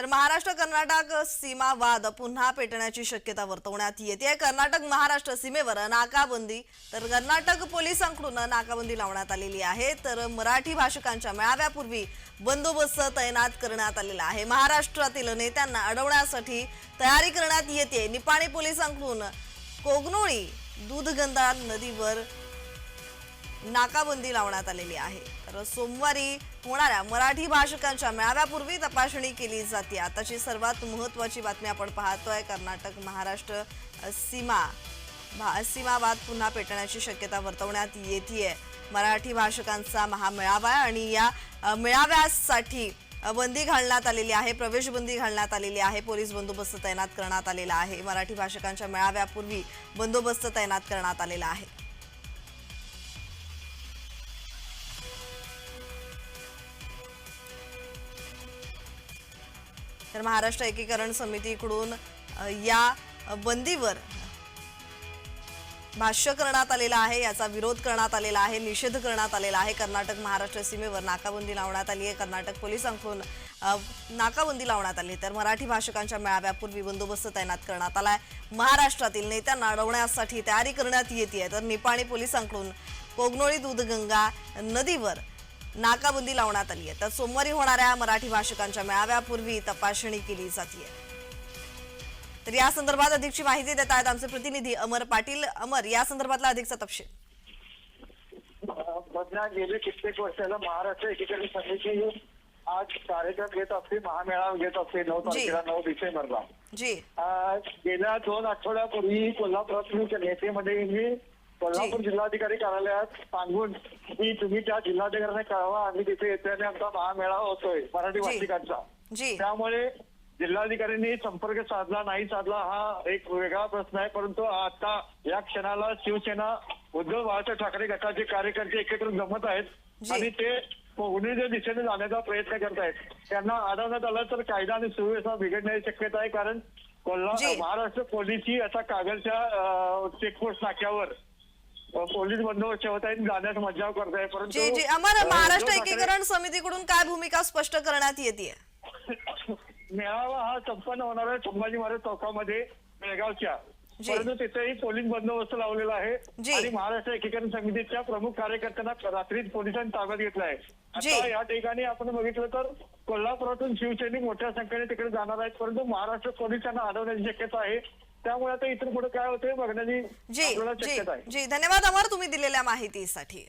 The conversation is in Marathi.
तर महाराष्ट्र कर्नाटक सीमा वाद पुन्हा पेटण्याची शक्यता वर्तवण्यात येते. कर्नाटक महाराष्ट्र सीमेवर नाकाबंदी तर कर्नाटक पोलिसांकडून नाकाबंदी लावण्यात आलेली आहे. तर मराठी भाषकांच्या मेळाव्यापूर्वी बंदोबस्त तैनात करण्यात आलेला आहे. महाराष्ट्रातील नेत्यांना अडवण्यासाठी तयारी करण्यात येते. निपाणी पोलिसांकडून कोगनोळी दूधगंधा नदीवर नाकाबंदी लावण्यात आलेली आहे. तर सोमवारी होणाऱ्या मराठी भाषकांच्या मेळाव्यापूर्वी तपासणी केली जाते. आताची सर्वात महत्वाची बातमी आपण पाहतोय कर्नाटक महाराष्ट्र सीमा भा- सीमावाद पुन्हा पेटण्याची शक्यता वर्तवण्यात येते मराठी भाषकांचा महामेळावा आहे आणि या मेळाव्यासाठी बंदी घालण्यात आलेली आहे प्रवेश बंदी घालण्यात आलेली आहे पोलीस बंदोबस्त तैनात करण्यात आलेला आहे. मराठी भाषकांच्या मेळाव्यापूर्वी बंदोबस्त तैनात करण्यात आलेला आहे. तर महाराष्ट्र एकीकरण समितीकडून या बंदीवर भाष्य करण्यात आलेलं आहे याचा विरोध करण्यात आलेला आहे निषेध करण्यात आलेला आहे. कर्नाटक महाराष्ट्र सीमेवर नाकाबंदी लावण्यात आली आहे. कर्नाटक पोलिसांकडून नाकाबंदी लावण्यात आली तर मराठी भाषकांच्या मेळाव्यापूर्वी बंदोबस्त तैनात करण्यात आला आहे महाराष्ट्रातील नेत्यांना अडवण्यासाठी तयारी करण्यात येते तर निपाणी पोलिसांकडून कोगनोळी दूधगंगा नदीवर नाकाबंदी लावण्यात आली आहे. तर सोमवारी होणाऱ्या मराठी भाषकांच्या मेळाव्यापूर्वी तपासणी केली जाते तर या संदर्भात अधिकची माहिती देत आहेत आमचे प्रतिनिधी अमर पाटील. अमर या संदर्भातला अधिकचा तपशील. बघण्या गेले कित्येक वर्षाला महाराष्ट्र एकीकरण समिती आज कार्यक्रम घेत असते महामेळावा घेत असते नऊ तारखेला नऊ डिसेंबरला. गेल्या दोन आठवड्यापूर्वी कोल्हापुरातील नेतेमध्ये कोल्हापूर जिल्हाधिकारी कार्यालयात सांगून की तुम्ही त्या जिल्हाधिकाऱ्यांना कळवा आम्ही तिथे येतोय आणि आमचा महामेळावा होतोय मराठी जी. भाषिकांचा जी त्यामुळे जिल्हाधिकाऱ्यांनी संपर्क साधला नाही साधला हा एक वेगळा प्रश्न आहे परंतु आता या क्षणाला शिवसेना उद्धव बाळासाहेब ठाकरे गटाचे कार्यकर्ते एकत्र जमत आहेत जी. आणि ते कोकणीच्या दिशेने जाण्याचा प्रयत्न करत आहेत त्यांना अडवण्यात आलं तर कायदा आणि सुव्यवस्था बिघडण्याची शक्यता आहे कारण कोल्हा जी. महाराष्ट्र पोलीस ही आता कागलच्या चेकपोस्ट नाक्यावर पोलीस बंदोबस्त ठेवत आहेत जाण्यास मज्जाव करत आहे परंतु जी जी अ, महाराष्ट्र एकीकरण समितीकडून काय भूमिका स्पष्ट करण्यात येते मेळावा हा संपन्न होणार आहे संभाजी महाराज चौकामध्ये बेळगावच्या. परंतु तिथेही पोलीस बंदोबस्त लावलेला आहे. आणि महाराष्ट्र एकीकरण समितीच्या प्रमुख कार्यकर्त्यांना रात्रीच पोलिसांनी ताब्यात घेतलं आहे. आता या ठिकाणी आपण बघितलं तर कोल्हापुरातून शिवसैनिक मोठ्या संख्येने तिकडे जाणार आहेत परंतु महाराष्ट्र पोलिसांना अडवण्याची शक्यता आहे त्यामुळे आता इथून पुढे काय होते बघण्याची जी आपल्याला जी शक्यता आहे. जी. धन्यवाद अमर तुम्ही दिलेल्या माहितीसाठी.